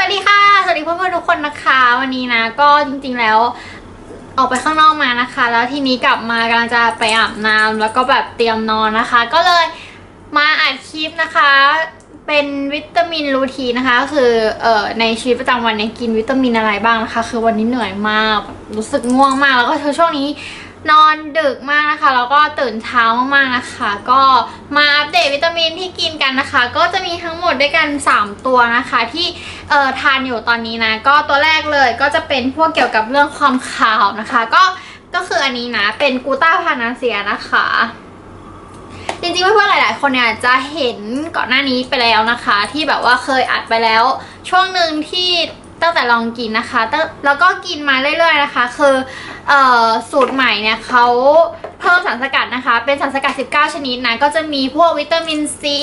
สวัสดีค่ะ สวัสดีเพื่อนๆทุกคนนะคะ วันนี้นะก็จริงๆแล้วออกไปข้างนอกมานะคะ แล้วทีนี้กลับมากำลังจะไปอาบน้ำแล้วก็แบบเตรียมนอนนะคะ ก็เลยมาอัดคลิปนะคะ เป็นวิตามินรูทีนะคะก็คือเอ่อในชีวิตประจำวันเนี่ยกินวิตามินอะไรบ้างนะคะ คือวันนี้เหนื่อยมากแบบรู้สึกง่วงมากแล้วก็ช่วงนี้ นอนดึกมากนะคะแล้วก็ตื่นเช้ามากๆนะคะ ก็มาอัปเดตวิตามินที่กินกันนะคะ ก็จะมีทั้งหมดด้วยกัน 3 ตัวนะคะ ที่เอ่อทานอยู่ตอนนี้นะ ก็ตัวแรกเลยก็จะเป็นพวกเกี่ยวกับเรื่องความขาวนะคะ ก็ก็คืออันนี้นะเป็นกูต้าพานาเซียนะคะจริงๆเพื่อนๆหลาย ๆ คนเนี่ยจะเห็นก่อนหน้านี้ไปแล้วนะคะ ที่แบบว่าเคยอัดไปแล้ว ช่วงหนึ่งที่ ตั้งแต่ลองกินนะคะแล้วก็กินมาเรื่อยๆนะคะ คือออสูตรใหม่เนี่ยเขาเพิ่มสารสกัดนะคะ เป็นสารสกัด 19 ชนิดนะ ก็จะมีพวกวิตามินซี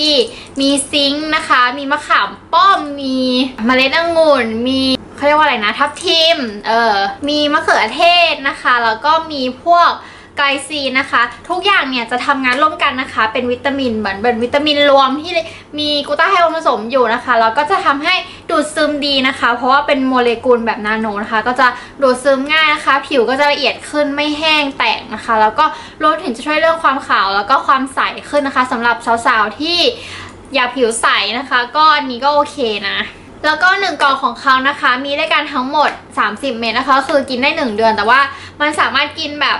มีซิงค์นะคะ มีมะขามป้อม มีเมล็ดองุ่น มีเขาเรียกว่าอะไรนะ ทับทิม เออ มีมะเขือเทศนะคะ แล้วก็มีพวก ไกลซีนะคะ ทุกอย่างเนี่ยจะทำงานร่วมกันนะคะ เป็นวิตามินเหมือนเป็นวิตามินรวมที่มีกูต้าไฮโอผสมอยู่นะคะแล้วก็จะทำให้ดูดซึมดีนะคะ เพราะว่าเป็นโมเลกุลแบบนาโนนะคะ ก็จะดูดซึมง่ายนะคะ ผิวก็จะละเอียดขึ้นไม่แห้งแตกนะคะ แล้วก็รวมถึงจะช่วยเรื่องความขาวแล้วก็ความใสขึ้นนะคะสำหรับสาวๆที่อยากผิวใสนะคะ ก็อันนี้ก็โอเคนะแล้วก็1กล่องของเขานะคะ มีด้วยกันทั้งหมด 30 เม็ดนะคะ คือกินได้ 1 เดือน แต่ว่ามันสามารถกินแบบ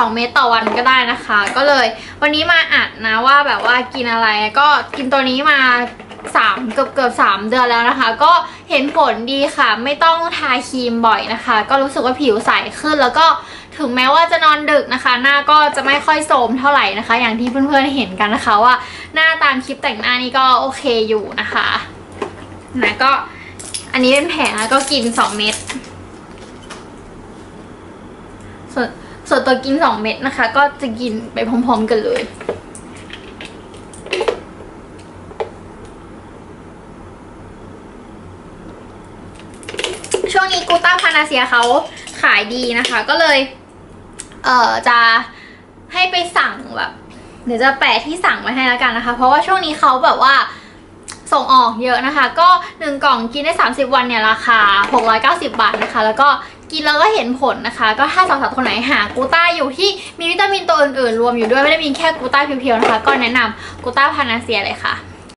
2 เม็ดต่อวันก็ได้นะคะ ก็เลยวันนี้มาอัดนะว่าแบบว่ากินอะไรก็กินตัวนี้มา3เกือบเกือบ3เดือนแล้วนะคะ ก็เห็นผลดีค่ะ ไม่ต้องทาครีมบ่อยนะคะ ก็รู้สึกว่าผิวใสขึ้นแล้วก็ถึงแม้ว่าจะนอนดึกนะคะ หน้าก็จะไม่ค่อยโทรมเท่าไหร่นะคะ อย่างที่เพื่อนๆเห็นกันนะคะว่าหน้าตามคลิปแต่งหน้านี่ก็โอเคอยู่นะคะนะก็อันนี้เป็นแผงแล้วก็กิน 2 เม็ดส่วน ส่วนตัวกิน 2 เม็ดนะคะ ก็จะกินไปพร้อมๆกันเลยช่วงนี้กูต้าพานาเซียเขาขายดีนะคะ ก็เลย เอ่อจะให้ไปสั่งแบบเดี๋ยวจะแปะที่สั่งไว้ให้แล้วกันนะคะ เพราะว่าช่วงนี้เขาแบบว่าส่งออกเยอะนะคะ ก็ 1 กล่องกินได้ 30 วันเนี่ยราคา 690 บาทนะคะ แล้วก็ กินแล้วก็เห็นผลนะคะ ก็ถ้าสาวๆคนไหนหากูต้าอยู่ที่มีวิตามินตัวอื่นๆ รวมอยู่ด้วยไม่ได้มีแค่กูต้าเพียวๆนะคะ ก็แนะนำกูต้าพานาเซียเลยค่ะ